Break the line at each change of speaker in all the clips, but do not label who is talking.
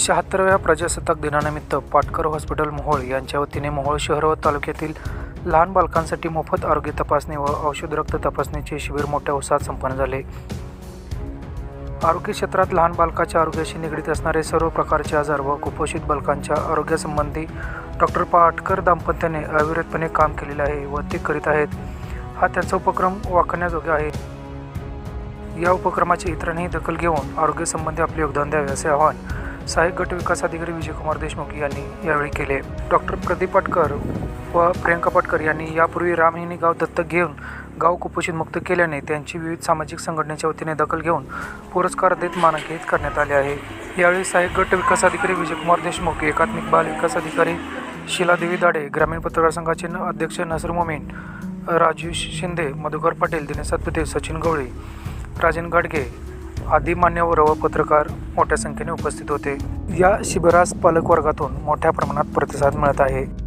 शहात्तराव्या प्रजासत्ताक दिनानिमित्त पाटकर हॉस्पिटल मोहोळ यांच्या वतीने मोहोळ शहर व तालुक्यातील लहान बालकांसाठी मोफत आरोग्य तपासणी व औषध रक्त तपासणीचे शिबिर मोठ्या उत्साहात संपन्न झाले. आरोग्य क्षेत्रात लहान बालकाच्या आरोग्याशी निगडीत असणारे सर्व प्रकारचे आजार व कुपोषित बालकांच्या आरोग्यासंबंधी डॉक्टर पाटकर दाम्पत्याने अविरतपणे काम केलेले आहे व ते करीत आहेत. हा त्यांचा उपक्रम वाखण्याजोगा आहे. या उपक्रमाची इतरांनी दखल घेऊन आरोग्यसंबंधी आपले योगदान द्यावे असे आवाहन सहाय्यक गट विकास अधिकारी विजयकुमार देशमुख यांनी यावेळी केले. डॉक्टर प्रदीप पाटकर व प्रियंका पाटकर यांनी यापूर्वी रामहिनी गाव दत्तक घेऊन गाव कुपोषित मुक्त केल्याने त्यांची विविध सामाजिक संघटनेच्या वतीने दखल घेऊन पुरस्कार देत मानांकित करण्यात आले आहे. यावेळी सहाय्यक गट विकास अधिकारी विजयकुमार देशमुख एकात्मिक बाल विकास अधिकारी शिलादेवी दाडे ग्रामीण पत्रकार संघाचे अध्यक्ष नसर मोमीन राजू शिंदे मधुकर पाटील दिनेश सातपुते सचिन गवळी राजन गाडगे आदी मान्यवर व पत्रकार मोठ्या संख्येने उपस्थित होते. या शिबिरास पालक वर्गातून मोठ्या प्रमाणात प्रतिसाद मिळत आहे.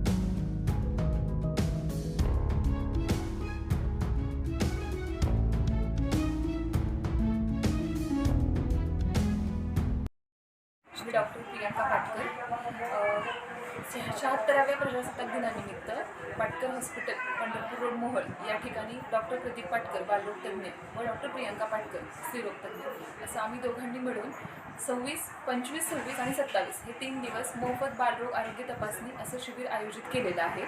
पाटकर हॉस्पिटल पंढरपूर रोड मोहल या ठिकाणी डॉक्टर प्रदीप पाटकर बालरोग तज्ज्ञ व डॉक्टर प्रियांका पाटकर स्त्रीरोग तज्ज्ञ. असं आम्ही दोघांनी मिळून सव्वीस पंचवीस सव्वीस आणि सत्तावीस हे तीन दिवस मोफत बालरोग आरोग्य तपासणी असं शिबिर आयोजित केलेलं आहे.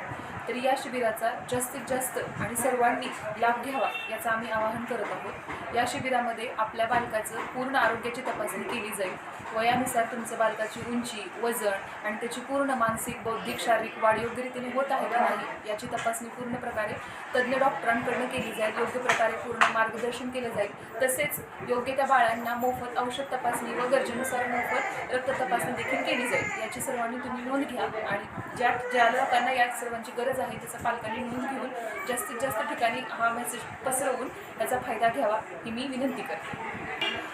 तर या शिबिराचा जास्तीत जास्त आणि सर्वांनी लाभ घ्यावा याचं आम्ही आवाहन करत आहोत. या शिबिरामध्ये आपल्या बालकाचं पूर्ण आरोग्याची तपासणी केली जाईल वयानुसार तुमचं बालकाची उंची वजन आणि त्याची पूर्ण मानसिक बौद्धिक शारीरिक वाढ योग्य रीतीने होत आहे का नाही याची तपासणी पूर्ण प्रकारे तज्ज्ञ डॉक्टरांकडनं केली जाईल. योग्य प्रकारे पूर्ण मार्गदर्शन केलं जाईल. तसेच योग्य त्या बाळांना मोफत औषध तपासणी व गरजेनुसार मोफत रक्त तपासणी देखील केली जाईल. याची सर्वांनी तुम्ही नोंद घ्या आणि ज्या ज्या लोकांना या सर्वांची गरज आहे त्याचा पालकांनी नोंद घेऊन जास्तीत जास्त ठिकाणी हा मेसेज पसरवून याचा फायदा घ्यावा ही मी विनंती करते.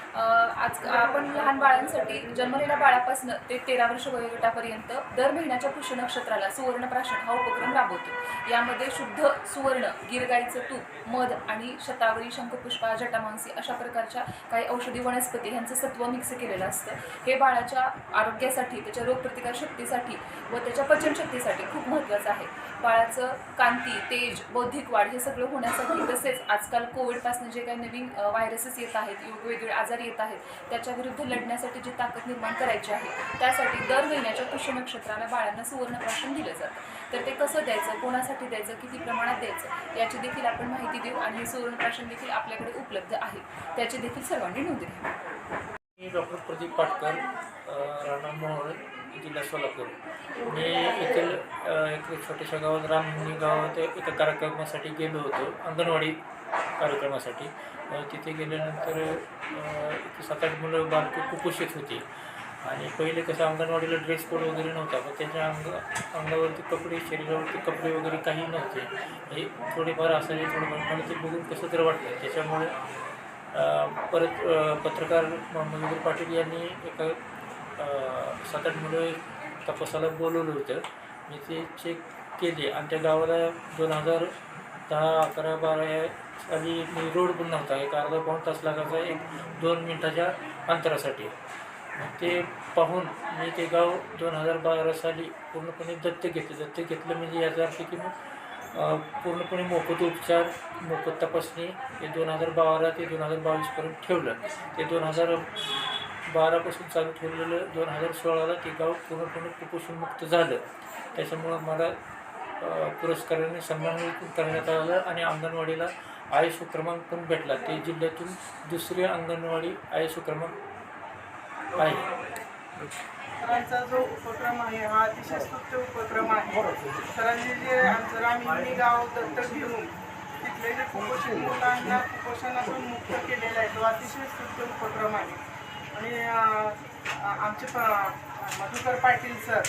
आज आपण लहान बाळांसाठी जन्मलेल्या बाळापासून ते तेरा वर्ष वयोगटापर्यंत दर महिन्याच्या पुष्य नक्षत्राला सुवर्ण प्राशन हा उपक्रम राबवतो. यामध्ये शुद्ध सुवर्ण गिरगाईचं तूप मध आणि शतावरी शंखपुष्पा जटामांसी अशा प्रकारच्या काही औषधी वनस्पती ह्यांचं सत्व मिक्स केलेलं असतं. हे बाळाच्या आरोग्यासाठी त्याच्या रोगप्रतिकार शक्तीसाठी व त्याच्या पचनशक्तीसाठी खूप महत्त्वाचं आहे. बाळाचं कांती तेज बौद्धिक वाढ हे सगळं होण्यासाठी तसेच आजकाल कोविडपासून जे काही नवीन व्हायरसेस येत आहेत वेगवेगळे आजार येत आहेत त्याच्याविरुद्ध लढण्यासाठी जी ताकद निर्माण करायची आहे त्यासाठी दर महिन्याच्या पुष्य नक्षत्राला बाळांना सुवर्णप्राशन दिलं जातं. तर ते कसं द्यायचं कोणासाठी द्यायचं किती प्रमाणात द्यायचं याची देखील आपण माहिती देऊ आणि हे सुवर्णप्राशन देखील आपल्याकडे उपलब्ध आहे. त्याची देखील सर्वांनी नोंद घ्या.
मी डॉक्टर प्रदीप पाटकर राणा राहणार मोहोळ जिल्हा सोलापूर. मी येथील एक छोट्याशा गावात राम गावात एका कार्यक्रमासाठी गेलो होतो अंगणवाडी कार्यक्रमासाठी. तिथे गेल्यानंतर इथे सात आठ मुलं बालकं कुपोषित होती. आणि पहिले कसं अंगणवाडीला ड्रेस कोड वगैरे नव्हता पण त्याच्या अंग अंगावरती कपडे शरीरावरती कपडे वगैरे काही नव्हते. हे थोडेफार असावे थोडंफार. मला ते बघून कसं तर वाटलं. त्याच्यामुळे परत पत्रकार मधुकर पाटील यांनी एका सात आठ मुलं तपासाला बोलवलं होतं. मी ते चेक केले. आणि त्या गावाला दोन हजार दहा अकरा बारा या साली मी रोड पण नव्हता. एक अर्धा पाऊण तास लागायचा एक दोन मिनटाच्या अंतरासाठी. ते पाहून मी ते गाव दोन हजार बारा साली पूर्णपणे दत्तक घेतलं. दत्तक घेतलं म्हणजे याचा अर्थ की मग पूर्णपणे मोफत उपचार मोफत तपासणी हे दोन हजार बारा ते दोन हजार बावीसपर्यंत ठेवलं. ते दोन हजार बारापासून चालू ठेवलेलं दोन हजार सोळाला ते गाव पूर्णपणे कुपोषणमुक्त झालं. त्याच्यामुळं मला पुरस्काराने सन्मानित करण्यात आलं आणि अंगणवाडीला आयुष्य क्रमांक पण भेटला. ते जिल्ह्यातून दुसरी अंगणवाडी आयुष्य क्रमांक आहे.
सरांचा जो उपक्रम आहे हा अतिशय स्तुत्य उपक्रम आहे. सरांनी जे आमचं रामहिंदी गाव दत्तक घेऊन तिथले जे कुपोषित मुलांना कुपोषणातून मुक्त केलेला आहे तो अतिशय स्तुत्य उपक्रम आहे. आणि आमचे प मधुकर पाटील सर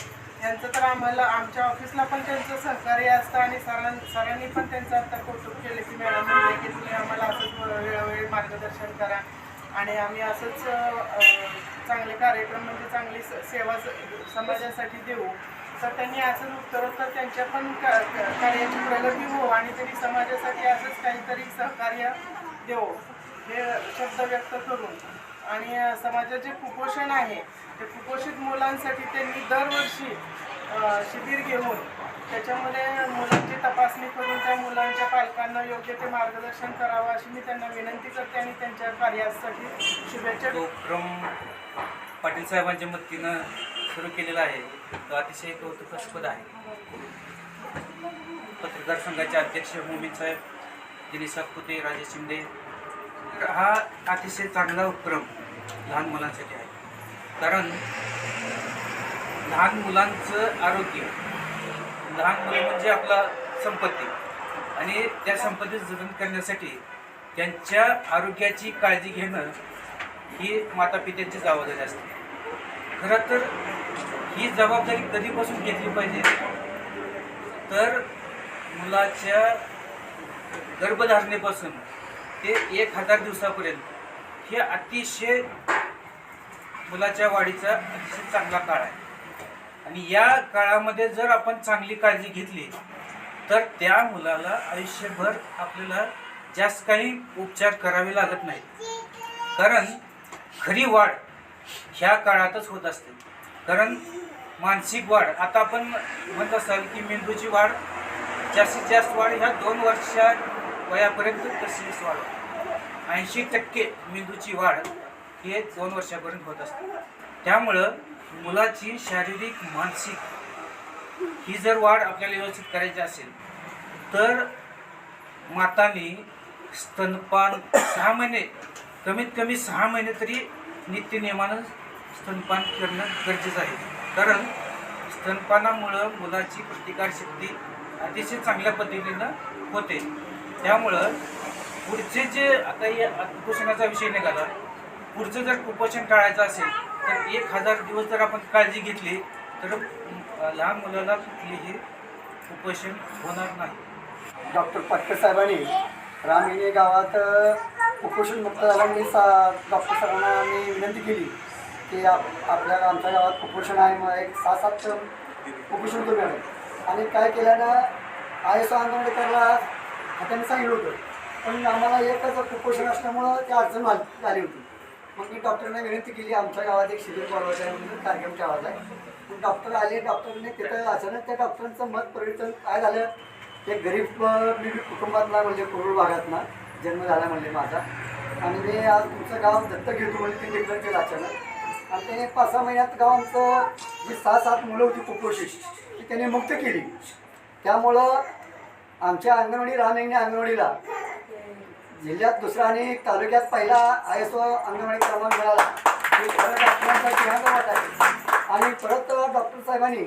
यांचं तर आम्हाला आमच्या ऑफिसला पण त्यांचं सहकार्य असतं आणि सरां सरांनी पण त्यांचं आता कौतुक केलं की मॅडम म्हणले की तुम्ही आम्हाला असंच वेळोवेळी मार्गदर्शन करा. आणि आम्ही असंच चांगले कार्यक्रम म्हणजे चांगली स- सेवा स- समाजासाठी देऊ. तर त्यांनी असंच उत्तरोत्तर त्यांच्या पण का- कार्याची प्रगती हो आणि त्यांनी समाजासाठी असंच काहीतरी सहकार्य देऊ हे शब्द व्यक्त करून. आणि समाजात जे कुपोषण आहे ते कुपोषित मुलांसाठी त्यांनी दरवर्षी शिबिर घेऊन त्याच्यामध्ये मुलांची तपासणी करून त्या मुलांच्या पालकांना योग्य ते मार्गदर्शन करावं अशी मी त्यांना विनंती करते आणि त्यांच्या कार्यासाठी शुभेच्छा
उपक्रम पाटील साहेबांच्या मदतीनं सुरू केलेला आहे. तो अतिशय कौतुकास्पद आहे. पत्रकार संघाचे अध्यक्ष मोमीन साहेब दिनेश सातपुते राजेश शिंदे तर हा अतिशय चांगला उपक्रम लहान मुलांसाठी आहे. कारण लहान मुलांचं आरोग्य लहान मुलं म्हणजे आपला संपत्ती आणि त्या संपत्ती जतन करण्यासाठी त्यांच्या आरोग्याची काळजी घेणं ही माता पित्यांची जबाबदारी असते. खरं तर ही जबाबदारी कधीपासून घेतली पाहिजे? तर मुलाच्या गर्भधारणेपासून ते एक हजार दिवसापर्यंत. हे अतिशय मुलाच्या वाढीचा अतिशय चांगला काळ आहे. आणि या काळामध्ये जर आपण चांगली काळजी घेतली तर त्या मुलाला आयुष्यभर आपल्याला जास्त काही उपचार करावे लागत नाहीत. कारण खरी वाढ ह्या काळातच होत असते. कारण मानसिक वाढ आता आपण म्हणत असाल की मेंदूची वाढ जास्तीत जास्त वाढ ह्या दोन वर्षा वयापर्यंत तशीच वाढ ऐंशी टक्के मेंदूची वाढ हे दोन वर्षापर्यंत होत असते. त्यामुळं मुलाची शारीरिक मानसिक ही जर वाढ आपल्याला व्यवस्थित करायची असेल तर माताने स्तनपान सहा महिने कमीत कमी सहा महिने तरी नित्यनियमानं स्तनपान करणं गरजेचं आहे. कारण स्तनपानामुळं मुलाची प्रतिकारशक्ती अतिशय चांगल्या पद्धतीनं होते. त्यामुळं पुढचे जे आता या कुपोषणाचा विषय निघाला पुढचं जर कुपोषण टाळायचं असेल तर एक हजार दिवस जर आपण काळजी घेतली तर लहान मुलाला कुठलीही कुपोषण होणार नाही.
डॉक्टर पाटकर साहेबांनी रामिनी गावात कुपोषण मुक्त झाल्यामुळे सा डॉक्टर साहेबांना मी विनंती केली की आप आपल्या आमच्या गावात कुपोषण आहे मग एक सहा सात कुपोषण कमी आहे आणि काय केल्यानं आय एस आंदोलनकरला त्यांनी सांगितलं होतं. पण आम्हाला एकच कुपोषण असल्यामुळं ती अडचण झाली होती. मग मी डॉक्टरना विनंती केली आमच्या गावात एक शिबिर बोलवायचं आहे म्हणून कार्यक्रम ठेवायचा आहे. मग डॉक्टर आले डॉक्टरने तिथं अचानक त्या डॉक्टरांचं मत परिवर्तन काय झालं? एक गरीब मी कुटुंबातला म्हणजे कोरोड भागातला जन्म झाला म्हणजे माझा. आणि मी आज तुमचं गाव दत्तक घेतो म्हणजे ते डिक्लेअर केलं अचानक. आणि त्याने पाच सहा महिन्यात गाव आमचं जी सहा सात मुलं होती कुपोषित ती त्याने मुक्त केली. त्यामुळं आमच्या अंगणवाडी रामयंगणी अंगणवाडीला. जिल्ह्यात दुसरा आणि तालुक्यात पहिला आय एस ओ अंगणवाडी क्रमांक मिळाला. हे खरंच डॉक्टरांचा आहे. आणि परत डॉक्टर साहेबांनी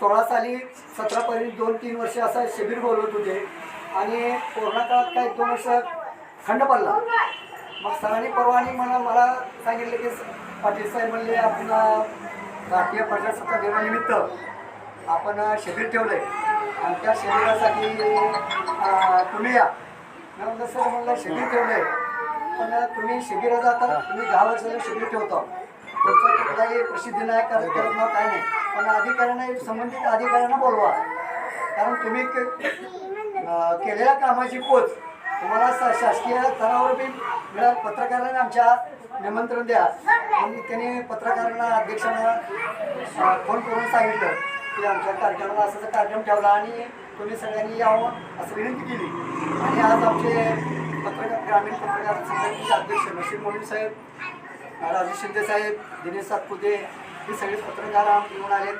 सोळा साली सतरापर्यंत दोन तीन वर्ष असं शिबिर बोलवत होते. आणि कोरोना काळात काही दोन वर्ष खंड पडला. मग सरांनी परवानी म्हणा मला सांगितलं की पाटील साहेब म्हणले आपण राष्ट्रीय प्रजासत्ताक दिनानिमित्त आपण शिबिर ठेवलं आहे आणि त्या शिबिरासाठी अं, तुम्ही या. मी म्हणलं सर म्हणलं शिबिर ठेवलं. आहे पण तुम्ही शिबिरात जाता तुम्ही दहा वर्षाचं शिबिर ठेवता. तुमचं कुठलाही प्रसिद्धी नाही करत करत नाव काय नाही. पण अधिकाऱ्यांना संबंधित अधिकाऱ्यांना बोलवा. कारण तुम्ही केलेल्या कामाची पोच तुम्हाला शासकीय स्तरावर बी मिळाल. पत्रकारांना आमच्या निमंत्रण द्या. आणि त्यांनी पत्रकारांना अध्यक्षांना फोन करून सांगितलं. की आमच्या कार्यक्रमाला असा कार्यक्रम ठेवला आणि तुम्ही सगळ्यांनी यावं असं विनंती केली. आणि आज आमचे पत्रकार ग्रामीण पत्रकार संघटनेचे अध्यक्ष नशीर मोहिम साहेब राजू शिंदे साहेब दिनेश सातपुते हे सगळे पत्रकार येऊन आलेत.